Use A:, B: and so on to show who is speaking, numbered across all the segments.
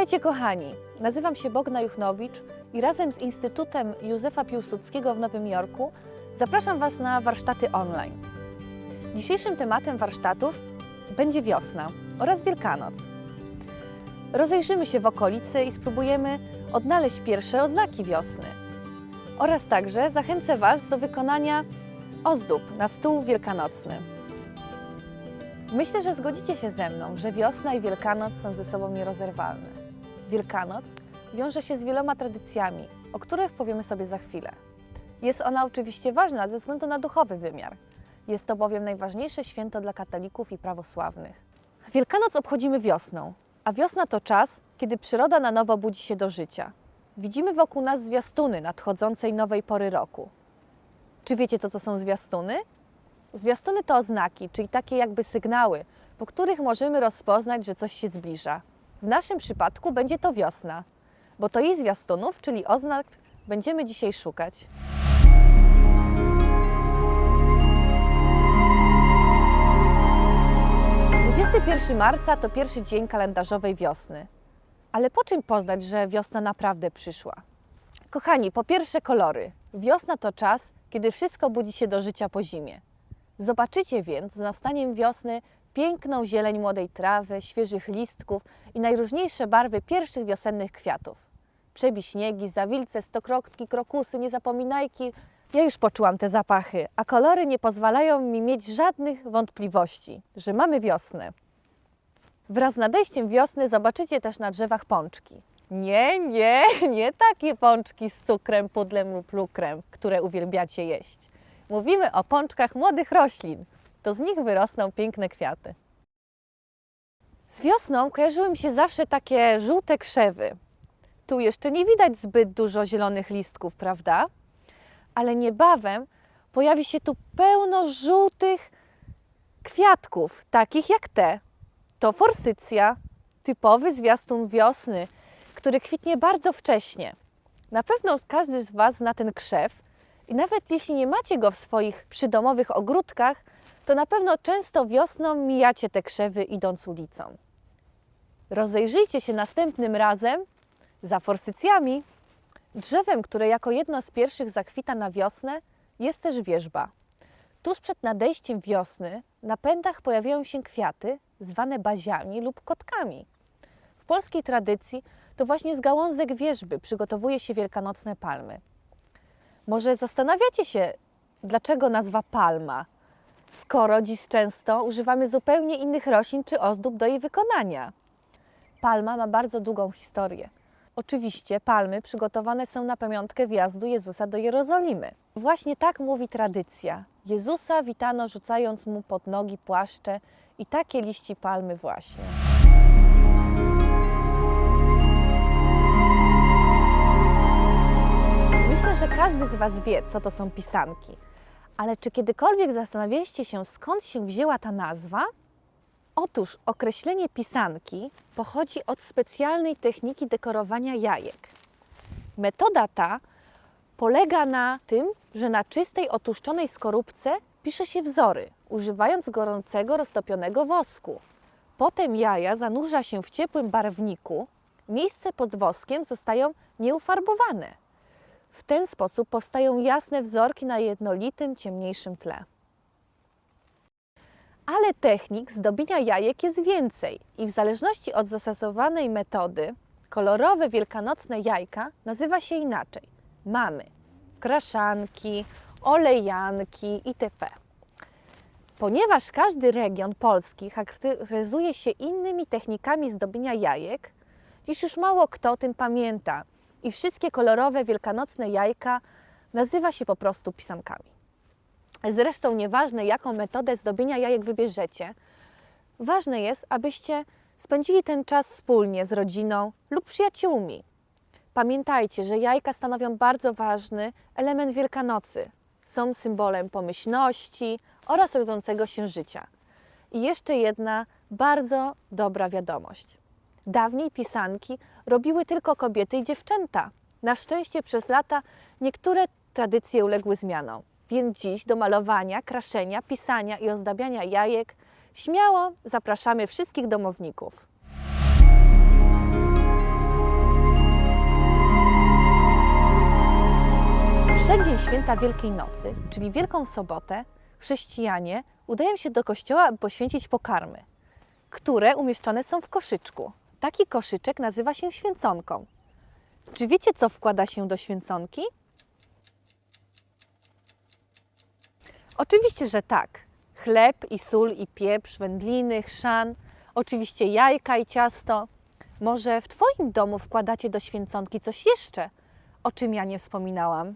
A: Witajcie kochani, nazywam się Bogna Juchnowicz i razem z Instytutem Józefa Piłsudskiego w Nowym Jorku zapraszam Was na warsztaty online. Dzisiejszym tematem warsztatów będzie wiosna oraz Wielkanoc. Rozejrzymy się w okolicy i spróbujemy odnaleźć pierwsze oznaki wiosny. Oraz także zachęcę Was do wykonania ozdób na stół wielkanocny. Myślę, że zgodzicie się ze mną, że wiosna i Wielkanoc są ze sobą nierozerwalne. Wielkanoc wiąże się z wieloma tradycjami, o których powiemy sobie za chwilę. Jest ona oczywiście ważna ze względu na duchowy wymiar. Jest to bowiem najważniejsze święto dla katolików i prawosławnych. Wielkanoc obchodzimy wiosną, a wiosna to czas, kiedy przyroda na nowo budzi się do życia. Widzimy wokół nas zwiastuny nadchodzącej nowej pory roku. Czy wiecie, co to są zwiastuny? Zwiastuny to oznaki, czyli takie jakby sygnały, po których możemy rozpoznać, że coś się zbliża. W naszym przypadku będzie to wiosna, bo to jej zwiastunów, czyli oznak, będziemy dzisiaj szukać. Dwudziesty marca to pierwszy dzień kalendarzowej wiosny. Ale po czym poznać, że wiosna naprawdę przyszła? Kochani, po pierwsze kolory. Wiosna to czas, kiedy wszystko budzi się do życia po zimie. Zobaczycie więc z nastaniem wiosny piękną zieleń młodej trawy, świeżych listków i najróżniejsze barwy pierwszych wiosennych kwiatów. Przebiśniegi, zawilce, stokrotki, krokusy, niezapominajki. Ja już poczułam te zapachy, a kolory nie pozwalają mi mieć żadnych wątpliwości, że mamy wiosnę. Wraz z nadejściem wiosny zobaczycie też na drzewach pączki. Nie, nie, nie takie pączki z cukrem, pudlem lub lukrem, które uwielbiacie jeść. Mówimy o pączkach młodych roślin. To z nich wyrosną piękne kwiaty. Z wiosną kojarzyły mi się zawsze takie żółte krzewy. Tu jeszcze nie widać zbyt dużo zielonych listków, prawda? Ale niebawem pojawi się tu pełno żółtych kwiatków, takich jak te. To forsycja, typowy zwiastun wiosny, który kwitnie bardzo wcześnie. Na pewno każdy z Was zna ten krzew i nawet jeśli nie macie go w swoich przydomowych ogródkach, to na pewno często wiosną mijacie te krzewy idąc ulicą. Rozejrzyjcie się następnym razem za forsycjami. Drzewem, które jako jedno z pierwszych zakwita na wiosnę, jest też wierzba. Tuż przed nadejściem wiosny na pędach pojawiają się kwiaty zwane baziami lub kotkami. W polskiej tradycji to właśnie z gałązek wierzby przygotowuje się wielkanocne palmy. Może zastanawiacie się, dlaczego nazwa palma, skoro dziś często używamy zupełnie innych roślin czy ozdób do jej wykonania. Palma ma bardzo długą historię. Oczywiście palmy przygotowane są na pamiątkę wjazdu Jezusa do Jerozolimy. Właśnie tak mówi tradycja. Jezusa witano rzucając mu pod nogi płaszcze i takie liści palmy właśnie. Myślę, że każdy z Was wie, co to są pisanki. Ale czy kiedykolwiek zastanawialiście się, skąd się wzięła ta nazwa? Otóż określenie pisanki pochodzi od specjalnej techniki dekorowania jajek. Metoda ta polega na tym, że na czystej, otłuszczonej skorupce pisze się wzory, używając gorącego, roztopionego wosku. Potem jaja zanurza się w ciepłym barwniku, miejsce pod woskiem zostają nieufarbowane. W ten sposób powstają jasne wzorki na jednolitym, ciemniejszym tle. Ale technik zdobienia jajek jest więcej i w zależności od zastosowanej metody, kolorowe wielkanocne jajka nazywa się inaczej. Mamy kraszanki, olejanki itp. Ponieważ każdy region Polski charakteryzuje się innymi technikami zdobienia jajek, dziś już mało kto o tym pamięta i wszystkie kolorowe wielkanocne jajka nazywa się po prostu pisankami. Zresztą nieważne, jaką metodę zdobienia jajek wybierzecie, ważne jest, abyście spędzili ten czas wspólnie z rodziną lub przyjaciółmi. Pamiętajcie, że jajka stanowią bardzo ważny element Wielkanocy. Są symbolem pomyślności oraz rodzącego się życia. I jeszcze jedna bardzo dobra wiadomość. Dawniej pisanki robiły tylko kobiety i dziewczęta. Na szczęście przez lata niektóre tradycje uległy zmianom, więc dziś do malowania, kraszenia, pisania i ozdabiania jajek śmiało zapraszamy wszystkich domowników. przeddzień święta Wielkiej Nocy, czyli Wielką Sobotę, chrześcijanie udają się do kościoła, aby poświęcić pokarmy, które umieszczone są w koszyczku. Taki koszyczek nazywa się święconką. Czy wiecie, co wkłada się do święconki? Oczywiście, że tak. Chleb i sól i pieprz, wędliny, chrzan, oczywiście jajka i ciasto. Może w Twoim domu wkładacie do święconki coś jeszcze, o czym ja nie wspominałam?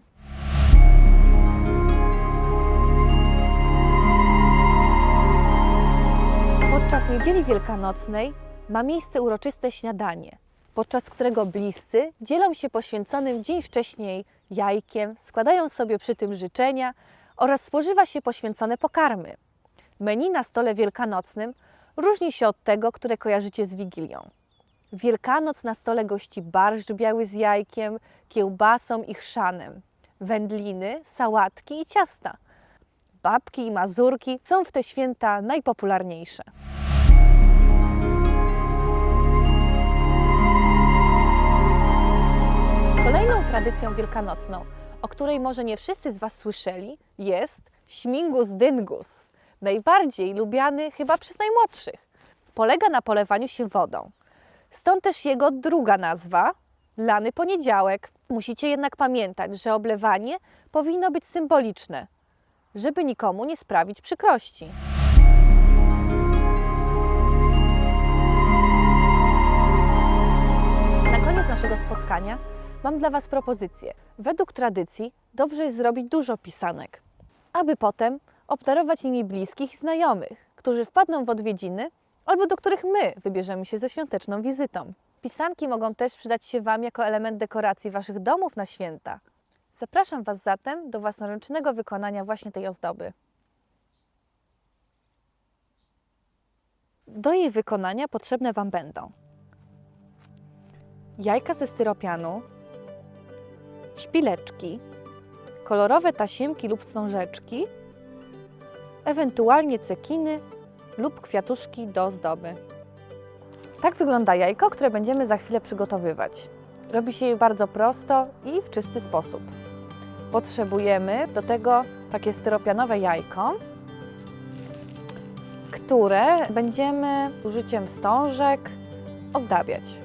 A: Podczas niedzieli wielkanocnej ma miejsce uroczyste śniadanie, podczas którego bliscy dzielą się poświęconym dzień wcześniej jajkiem, składają sobie przy tym życzenia oraz spożywa się poświęcone pokarmy. Menu na stole wielkanocnym różni się od tego, które kojarzycie z Wigilią. Wielkanoc na stole gości barszcz biały z jajkiem, kiełbasą i chrzanem, wędliny, sałatki i ciasta. Babki i mazurki są w te święta najpopularniejsze. Kolejną tradycją wielkanocną, o której może nie wszyscy z Was słyszeli, jest śmigus dyngus. Najbardziej lubiany chyba przez najmłodszych. Polega na polewaniu się wodą. Stąd też jego druga nazwa lany poniedziałek. Musicie jednak pamiętać, że oblewanie powinno być symboliczne, żeby nikomu nie sprawić przykrości. Na koniec naszego spotkania mam dla Was propozycję. Według tradycji dobrze jest zrobić dużo pisanek, aby potem obdarować nimi bliskich i znajomych, którzy wpadną w odwiedziny albo do których my wybierzemy się ze świąteczną wizytą. Pisanki mogą też przydać się Wam jako element dekoracji Waszych domów na święta. Zapraszam Was zatem do własnoręcznego wykonania właśnie tej ozdoby. Do jej wykonania potrzebne Wam będą jajka ze styropianu, szpileczki, kolorowe tasiemki lub wstążeczki, ewentualnie cekiny lub kwiatuszki do ozdoby. Tak wygląda jajko, które będziemy za chwilę przygotowywać. Robi się je bardzo prosto i w czysty sposób. Potrzebujemy do tego takie styropianowe jajko, które będziemy użyciem wstążek ozdabiać.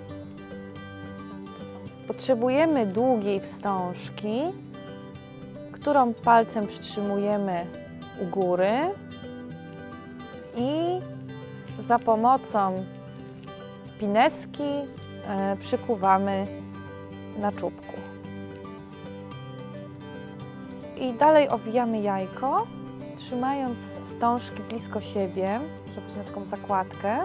A: Potrzebujemy długiej wstążki, którą palcem przytrzymujemy u góry i za pomocą pineski e, przykuwamy na czubku. I dalej owijamy jajko, trzymając wstążki blisko siebie, żeby mieć taką zakładkę.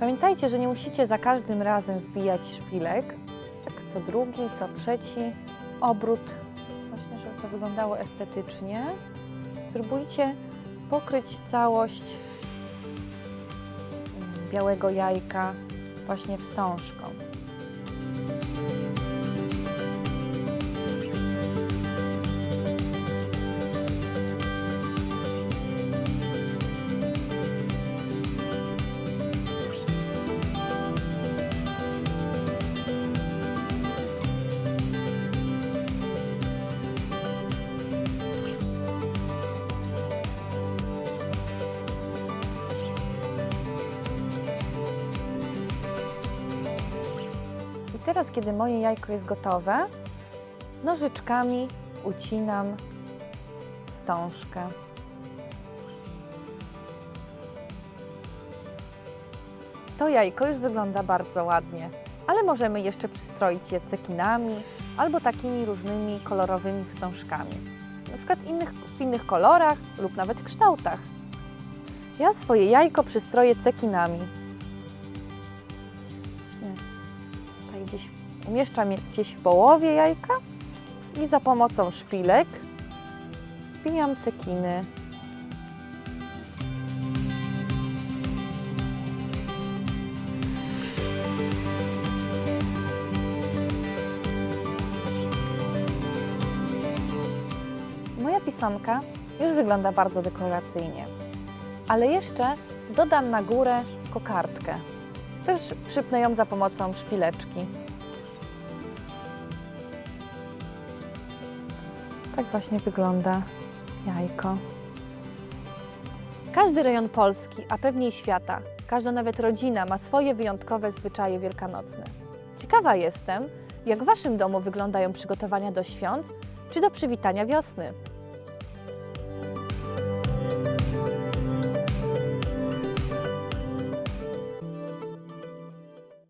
A: Pamiętajcie, że nie musicie za każdym razem wbijać szpilek. Co drugi, co trzeci obrót, właśnie żeby to wyglądało estetycznie. Spróbujcie pokryć całość białego jajka właśnie wstążką. Teraz, kiedy moje jajko jest gotowe, nożyczkami ucinam wstążkę. To jajko już wygląda bardzo ładnie, ale możemy jeszcze przystroić je cekinami albo takimi różnymi kolorowymi wstążkami. Na przykład innych, w innych kolorach lub nawet kształtach. Ja swoje jajko przystroję cekinami. Gdzieś umieszczam je gdzieś w połowie jajka i za pomocą szpilek wbijam cekiny. Moja pisonka już wygląda bardzo dekoracyjnie, ale jeszcze dodam na górę kokardkę. Też przypnę ją za pomocą szpileczki. Tak właśnie wygląda jajko. Każdy rejon Polski, a pewnie i świata, każda nawet rodzina ma swoje wyjątkowe zwyczaje wielkanocne. Ciekawa jestem, jak w Waszym domu wyglądają przygotowania do świąt czy do przywitania wiosny.